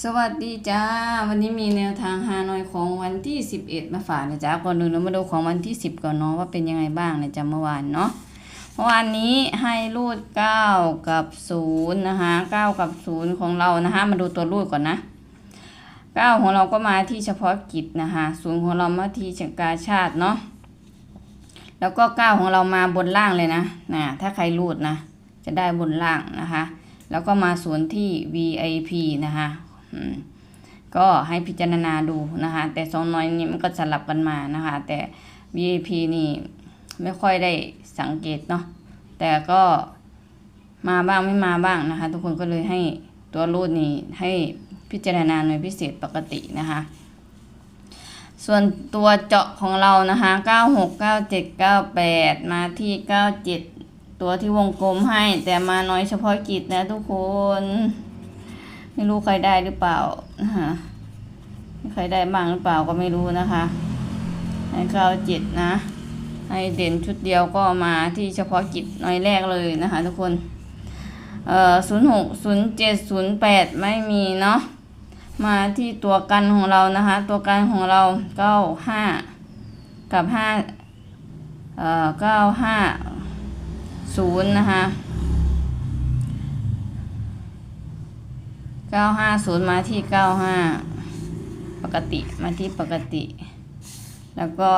สวัสดีจ้า วันนี้มีแนวทางฮานอยของวันที่ 11 มาฝากนะจ๊ะก่อนอื่นเรามาดูของวันที่ 10 ก่อนเนาะว่าเป็นยังไงบ้างนะจ๊ะเมื่อวานเนาะเมื่อวานนี้ให้รูด 9 กับ0นะคะ9 กับ 0 ของเรานะคะมาดูตัวรูดก่อนนะ 9 ของเราก็มาที่เฉพาะกิจนะคะ0ของเรามาที่ชกาชาติเนาะแล้วก็ 9 ของเรามาบนล่างเลยนะนะถ้าใครรูดนะจะได้บนล่างนะคะ แล้วก็มาสวนที่ VIP นะคะ ก็ให้พิจารณาดูนะคะ แต่สองน้อยนี้มันก็สลับกันมานะคะ แต่ VIP นี่ไม่ค่อยได้สังเกตเนาะแต่ก็มาบ้างไม่มาบ้างนะคะ ทุกคนก็เลยให้ตัวรูดนี้ให้พิจารณาหน่วยพิเศษปกตินะคะ ส่วนตัวเจาะของเรานะคะ 96 97 98 มาที่ 97 ตัวที่วงกลมให้ แต่มาน้อยเฉพาะกิจนะทุกคน ไม่รู้ใครได้หรือเปล่านะคะใครได้บ้างหรือเปล่าก็ไม่รู้นะคะให้เก้าเจ็ดนะ ให้เด่นชุดเดียวก็มาที่เฉพาะกิจน้อยแรกเลยนะคะ ทุกคนเอ่อศูนย์หกศูนย์เจ็ดศูนย์แปดไม่มีเนาะมาที่ตัวกันของเรานะคะ ตัวกันของเราเก้าห้ากับห้าเอ่อเก้าห้าศูนย์นะคะ เก้าห้าศูนย์มาที่เก้าห้าปกติมาที่ปกติ แล้วก็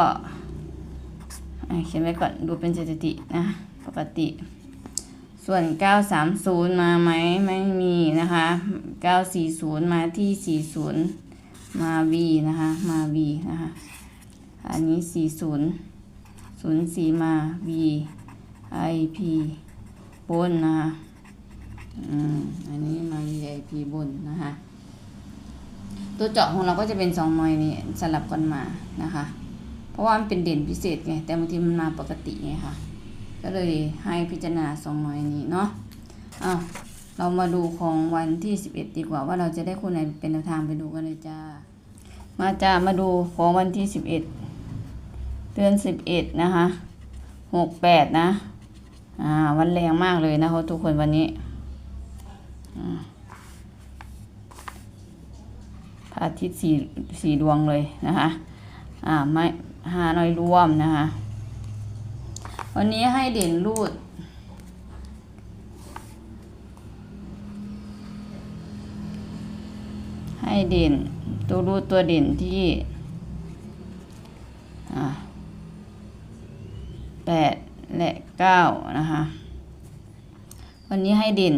เขียนไว้ก่อนดูเป็นสถิตินะปกติ ส่วน 930 มาไหมไม่มีนะคะ 940 มาที่ 40 มา V นะคะ มา V นะคะ อันนี้ 40 04 มา V IP บนนะคะ อันนี้มา VIP บนนะคะ ตัวเจาะของเราก็จะเป็นสองหน่วยนี้สลับกันมานะคะ เพราะว่ามันเป็นเด่นพิเศษไง แต่บางทีมันมาปกติไงค่ะ ก็เลยให้พิจารณาสองหน่วยนี้เนาะอ้าวเรามาดูของวันที่11ดีกว่าว่าเราจะได้คู่ไหนเป็นแนวทางไปดูกันเลยจ้า มาจ้ามาดูของวันที่11เดือน11นะคะ68นะ อ่า วันแรงมากเลยนะคะทุกคนวันนี้ พระอาทิตย์สี่สี่ดวงเลยนะคะอ่าไม่หาหน่อยรวมนะคะ วันนี้ให้เด่นรูด ให้เด่นตัวรูดตัวเด่นที่อ่าแปดและเก้านะคะ วันนี้ให้เด่น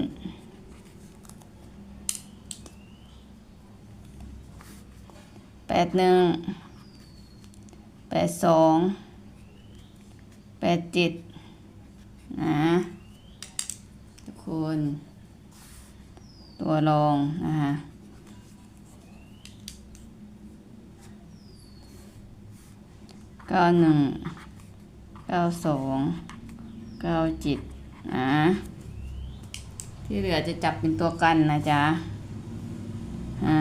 แปดหนึ่งแปดสองแปดเจ็ดนะทุกคน ตัวรองนะคะเก้าหนึ่งเก้าสองเก้าจ็ดนะที่เหลือจะจับเป็นตัวกันนะจ๊ะอ่า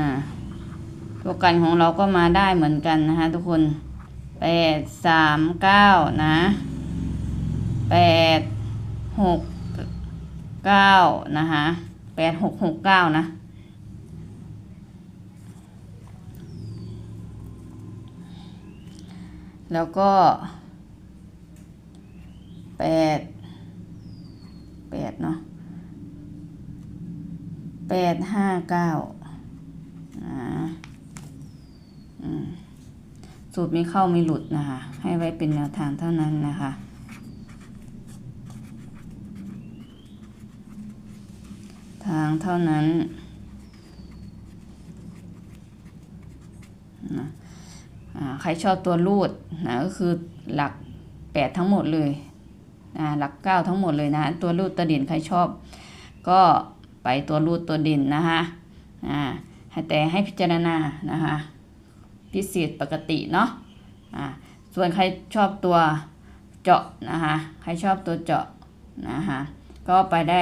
ตัวกันของเราก็มาได้เหมือนกันนะคะทุกคนแปดสามเก้านะแปดหกเก้านะคะแปดหกหกเก้านะแล้วก็แปดแปดเนาะแปดห้าเก้าอ่าอืม สูตรไม่เข้าไม่หลุดนะคะ ให้ไว้เป็นแนวทางเท่านั้นนะคะ ทางเท่านั้นนะใครชอบตัวรูดนะก็คือหลักแปดทั้งหมดเลยอ่าหลักเก้าทั้งหมดเลยนะ ตัวรูดตัวเด่นใครชอบ ก็ไปตัวรูดตัวเด่นนะคะอ่าแต่ให้พิจารณานะคะ พิเศษปกติเนาะอ่าส่วนใครชอบตัวเจาะนะคะใครชอบตัวเจาะนะคะก็ไปได้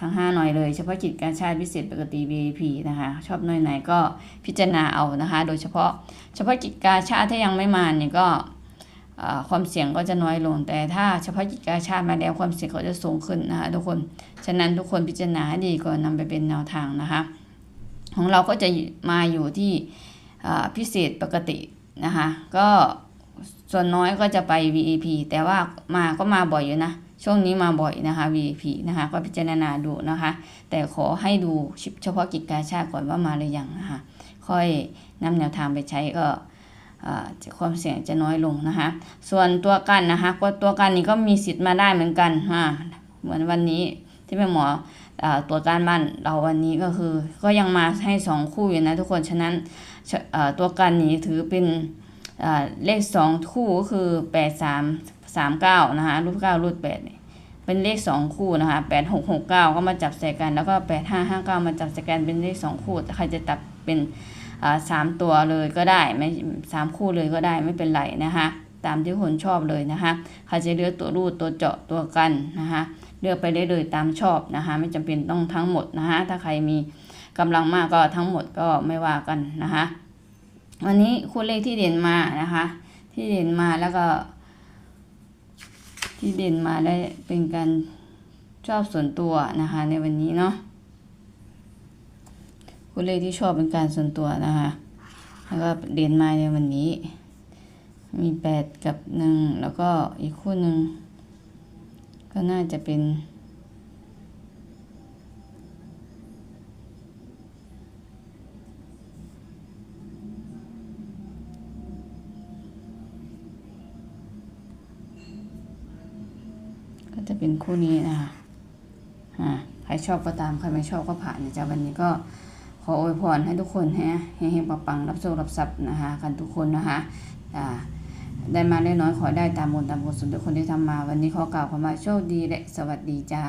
ทั้ง 5 หน่อยเลย เฉพาะกิจการชาติพิเศษปกติ VIP นะคะชอบหน่อยไหนก็พิจารณาเอานะคะ โดยเฉพาะเฉพาะกิจการชาติถ้ายังไม่มาเนี่ยก็ความเสี่ยงก็จะน้อยลง แต่ถ้าเฉพาะกิจการชาติมาแล้วความเสี่ยงก็จะสูงขึ้นนะคะทุกคนฉะนั้นทุกคนพิจารณาให้ดีก่อนนำไปเป็นแนวทางนะคะ ของเราก็จะมาอยู่ที่ พิเศษปกตินะคะก็ส่วนน้อยก็จะไป VIP แต่ว่ามาก็มาบ่อยอยู่นะ ช่วงนี้มาบ่อยนะคะ VIP นะคะ ก็พิจารณาดูนะคะ แต่ขอให้ดูเฉพาะกิจการชาติก่อนว่ามาหรือยังนะคะ ค่อยนำแนวทางไปใช้ก็ความเสี่ยงจะน้อยลงนะคะ ส่วนตัวกันนะคะก็ตัวกันนี่ก็มีสิทธิ์มาได้เหมือนกันอ่าเหมือนวันนี้ ที่แม่หมออตัวจการบ้านเราวันนี้ก็คือ ก็ยังมาให้สองคู่อยู่นะทุกคนฉะนั้นตัวกันนี้ถือเป็นเลขสองคู่ก็คือแปดสามสามเก้านะคะรูปเก้ารูปแปดเป็นเลขสองคู่นะคะแปดหกหกเก้าก็มาจับใส่กัน แล้วก็แปดห้าห้าเก้ามาจับใส่กันเป็นเลขสองคู่ใครจะจับเป็นสามตัวเลยก็ได้ไม่สามคู่เลยก็ได้ไม่เป็นไรนะคะ ตามที่คนชอบเลยนะคะใครจะเลือกตัวรูดตัวเจาะตัวกันนะคะเลือกไปได้เลยตามชอบนะคะไม่จำเป็นต้องทั้งหมดนะคะถ้าใครมีกำลังมากก็ทั้งหมดก็ไม่ว่ากันนะคะวันนี้คู่เลขที่เด่นมานะคะ ที่เด่นมาแล้วก็ ที่เด่นมาได้เป็นการชอบส่วนตัวนะคะในวันนี้เนาะคู่เลขที่ชอบเป็นการส่วนตัวนะคะแล้วก็เด่นมาในวันนี้ มีแปดกับหนึ่งแล้วก็อีกคู่หนึ่งก็น่าจะเป็นก็จะเป็นคู่นี้นะคะใครชอบก็ตาม ใครไม่ชอบก็ผ่านนะจ๊ะวันนี้ก็ขออวยพรให้ทุกคนฮะเฮงๆปังๆรับโชครับทรัพย์นะคะ กันทุกคนนะคะอ่า ได้มาเล็กน้อยขอได้ตามบุญตามกุศลทุกคนที่ทำมา วันนี้ขอกล่าวคำว่าโชคดีและสวัสดีจ้า